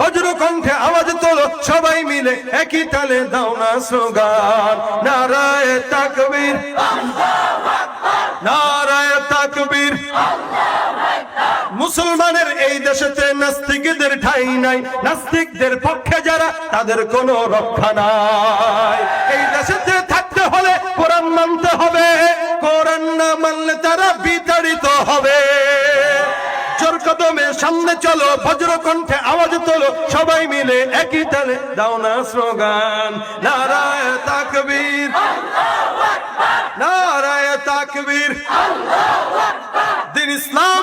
বজ্র কণ্ঠে আওয়াজ তোলো, সবাই মিলে একই তালে দাও না স্লোগান। নারায় তাকবীর। নারায় তাকবীর। মুসলমানের এই দেশেতে নাস্তিকদের ঠাই নাই। নাস্তিকদের পক্ষে যারা, তাদের কোনো রক্ষা নাই। এই দেশেতে থাকতে হলে কোরআন মানতে হবে। কোরআন না মানলে তারা বিতাড়িত হবে। সামনে চলো বজ্র কণ্ঠে আওয়াজ তোলো, সবাই মিলে একই তালে। দাও না স্লোগান, নারায় তাকবীর। নারায় তাকবীর। দিন ইসলাম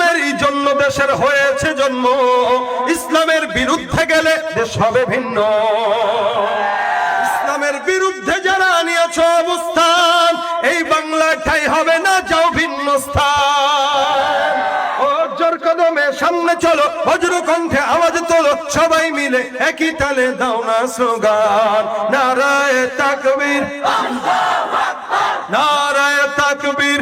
ইসলামের জন্য দেশের হয়েছে জন্ম। ইসলামের বিরুদ্ধে গেলে দেশ হবে ভিন্ন। ইসলামের বিরুদ্ধে যারা নিয়েছ অবস্থান, এই বাংলায় ঠাই হবে না, যাও ভিন্ন স্থান। সামনে চলো, বজ্র কণ্ঠে আওয়াজ তোলো, সবাই মিলে একই তালে দাও না নারায় তাকবীর নারায় তাকবীর